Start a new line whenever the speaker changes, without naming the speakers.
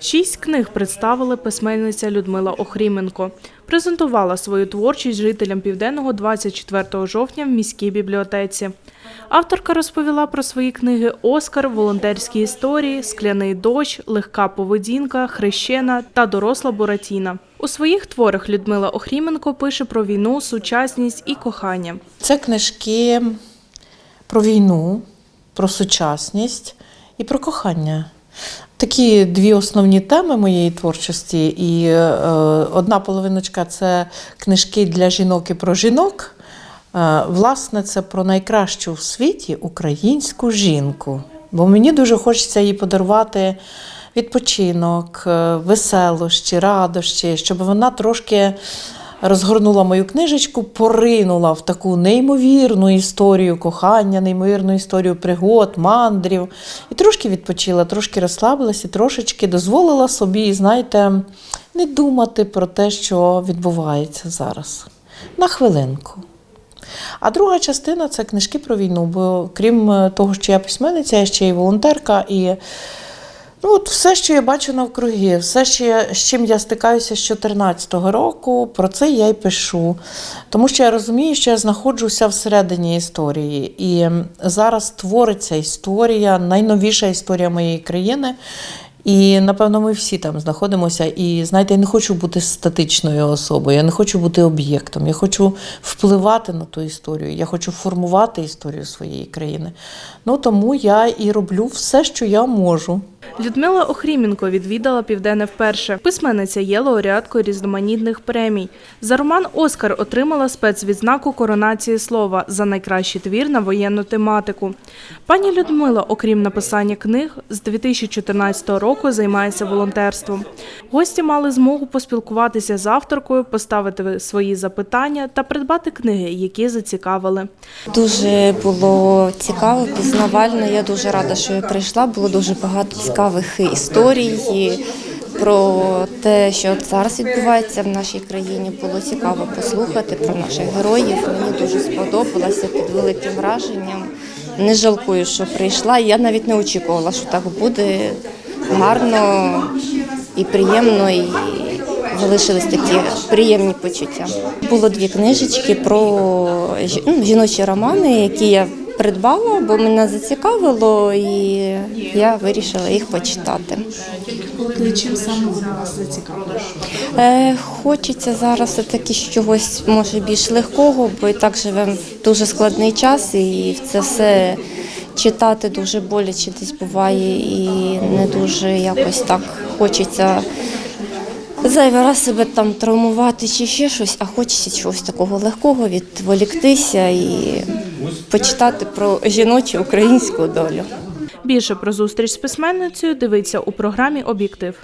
Шість книг представили письменниця Людмила Охріменко. Презентувала свою творчість жителям Південного 24 жовтня в міській бібліотеці. Авторка розповіла про свої книги Оскар, волонтерські історії, Скляний дощ, Легка поведінка, Хрещена та Доросла Буратіна. У своїх творах Людмила Охріменко пише про війну, сучасність і кохання.
Це книжки про війну, про сучасність і про кохання. Такі дві основні теми моєї творчості. І е, одна половиночка це книжки для жінок і про жінок. Е, власне, це про найкращу в світі українську жінку. Бо мені дуже хочеться їй подарувати відпочинок, е, веселощі, радощі, щоб вона трошки розгорнула мою книжечку, поринула в таку неймовірну історію кохання, неймовірну історію пригод, мандрів. І трошки відпочила, трошки розслабилася, трошечки дозволила собі, знаєте, не думати про те, що відбувається зараз. На хвилинку. А друга частина це книжки про війну, бо крім е, того, що я письменниця, я ще й волонтерка. І ну, от все, що я бачу навкруги, все, що я, з чим я стикаюся з 2014 року, про це я й пишу. Тому що я розумію, що я знаходжуся всередині історії. І зараз твориться історія, найновіша історія моєї країни. І напевно ми всі там знаходимося. І знаєте, я не хочу бути статичною особою, я не хочу бути об'єктом. Я хочу впливати на ту історію, я хочу формувати історію своєї країни. Ну тому я і роблю все, що я можу.
Людмила Охріменко відвідала південне вперше. Письменниця є лауреаткою різноманітних премій. За роман Оскар отримала спецвідзнаку коронації слова за найкращий твір на воєнну тематику. Пані Людмила, окрім написання книг, з 2014 року займається волонтерством. Гості мали змогу поспілкуватися з авторкою, поставити свої запитання та придбати книги, які зацікавили.
Дуже було цікаво, пізнавально. Я дуже рада, що я прийшла. Було дуже багато цікавих історій про те, що зараз відбувається в нашій країні. Було цікаво послухати про наших героїв. Мені дуже сподобалося під великим враженням. Не жалкую, що прийшла. Я навіть не очікувала, що так буде гарно і приємно. І залишились такі приємні почуття. Було дві книжечки про ну, жіночі романи, які я придбала, бо мене зацікавило, і я вирішила їх почитати.
Чим саме вони вас зацікавили?
Е, хочеться зараз все-таки чогось може більш легкого, бо і так живемо в дуже складний час, і це все читати дуже боляче десь буває, і не дуже якось так хочеться зайвий раз себе там травмувати чи ще щось, а хочеться чогось такого легкого, відволіктися і почитати про жіночу українську долю.
Більше про зустріч з письменницею дивиться у програмі Об'єктив.